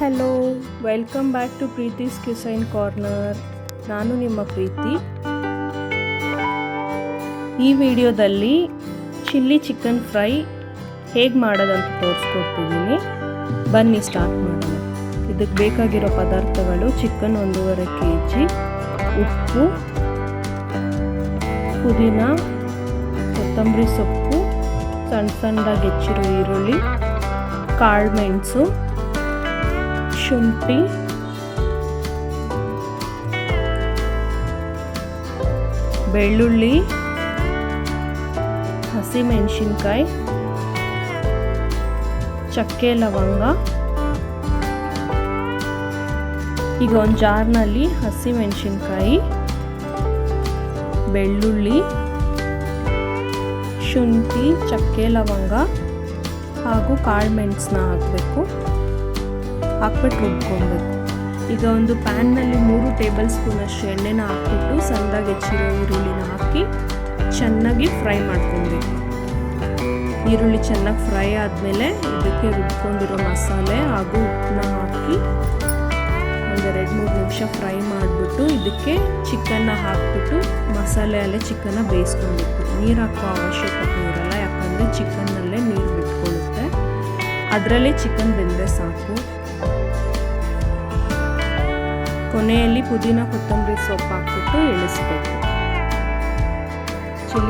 Hello welcome back to Preethi's cuisine corner ನಾನು ನಿಮ್ಮ ಪ್ರೀತಿ. ಈ ವಿಡಿಯೋದಲ್ಲಿ ಚಿಲ್ಲಿ ಚಿಕನ್ ಫ್ರೈ ಹೇಗೆ ಮಾಡೋದಂತ ತೋರಿಸ್ಕೊಡ್ತಿದ್ದೀನಿ. ಬನ್ನಿ ಸ್ಟಾರ್ಟ್ ಮಾಡೋಣ. ಇದಕ್ಕೆ ಬೇಕಾಗಿರೋ ಪದಾರ್ಥಗಳು ಚಿಕನ್ ಒಂದೂವರೆ ಕೆ ಜಿ ಉಪ್ಪು, ಪುದೀನ, ಕೊತ್ತಂಬರಿ ಸೊಪ್ಪು, ಸಣ್ಣ ಸಣ್ಣದಾಗಿ ಹೆಚ್ಚಿರೋ ಈರುಳ್ಳಿ ಕಾಳುಮೆಣಸು ಶುಂಠಿ ಬೆಳ್ಳುಳ್ಳಿ, ಹಸಿಮೆಣಸಿನ್ಕಾಯಿ, ಚಕ್ಕೆ ಲವಂಗ. ಈಗ ಒಂದು ಜಾರ್ನಲ್ಲಿ ಹಸಿಮೆಣಸಿನ್ಕಾಯಿ, ಬೆಳ್ಳುಳ್ಳಿ, ಶುಂಠಿ, ಚಕ್ಕೆ ಲವಂಗ ಹಾಗೂ ಕಾಳು ಮೆಣಸನ್ನ ಹಾಕಬೇಕು. ಹಾಕ್ಬಿಟ್ಟು ರುಬ್ಕೊಬೇಕು ಈಗ ಒಂದು ಪ್ಯಾನ್ನಲ್ಲಿ ಮೂರು ಟೇಬಲ್ ಸ್ಪೂನಷ್ಟು ಎಣ್ಣೆನ ಹಾಕ್ಬಿಟ್ಟು ಸಣ್ಣದಾಗಿ ಹೆಚ್ಚಿರೋ ಈರುಳ್ಳಿನ ಹಾಕಿ ಚೆನ್ನಾಗಿ ಫ್ರೈ ಮಾಡ್ಕೊಬೇಕು ಈರುಳ್ಳಿ ಚೆನ್ನಾಗಿ ಫ್ರೈ ಆದಮೇಲೆ ಇದಕ್ಕೆ ರುಬ್ಕೊಂಡಿರೋ ಮಸಾಲೆ ಹಾಗೂ ಉಪ್ಪನ್ನ ಹಾಕಿ ಒಂದೆರಡು ಮೂರು ನಿಮಿಷ ಫ್ರೈ ಮಾಡಿಬಿಟ್ಟು ಇದಕ್ಕೆ ಚಿಕನ್ನ ಹಾಕ್ಬಿಟ್ಟು ಮಸಾಲೆಯಲ್ಲೇ ಚಿಕನ್ನ ಬೇಯಿಸ್ಕೊಬೇಕು ನೀರು ಹಾಕೋ ಅವಶ್ಯಕತೆ ಇರಲ್ಲ, ಯಾಕಂದರೆ ಚಿಕನ್ನಲ್ಲೇ ನೀರು ಬಿಟ್ಕೊಳ್ಳುತ್ತೆ. ಅದರಲ್ಲೇ ಚಿಕನ್ ಬೆಂದರೆ ಸಾಕು. ಕೊನೆಯಲ್ಲಿ ಪುದೀನ ಕೊತ್ತಂಬರಿ ಸೊಪ್ಪು ಹಾಕ್ಬಿಟ್ಟು ಇಳಿಸ್ಬೇಕು.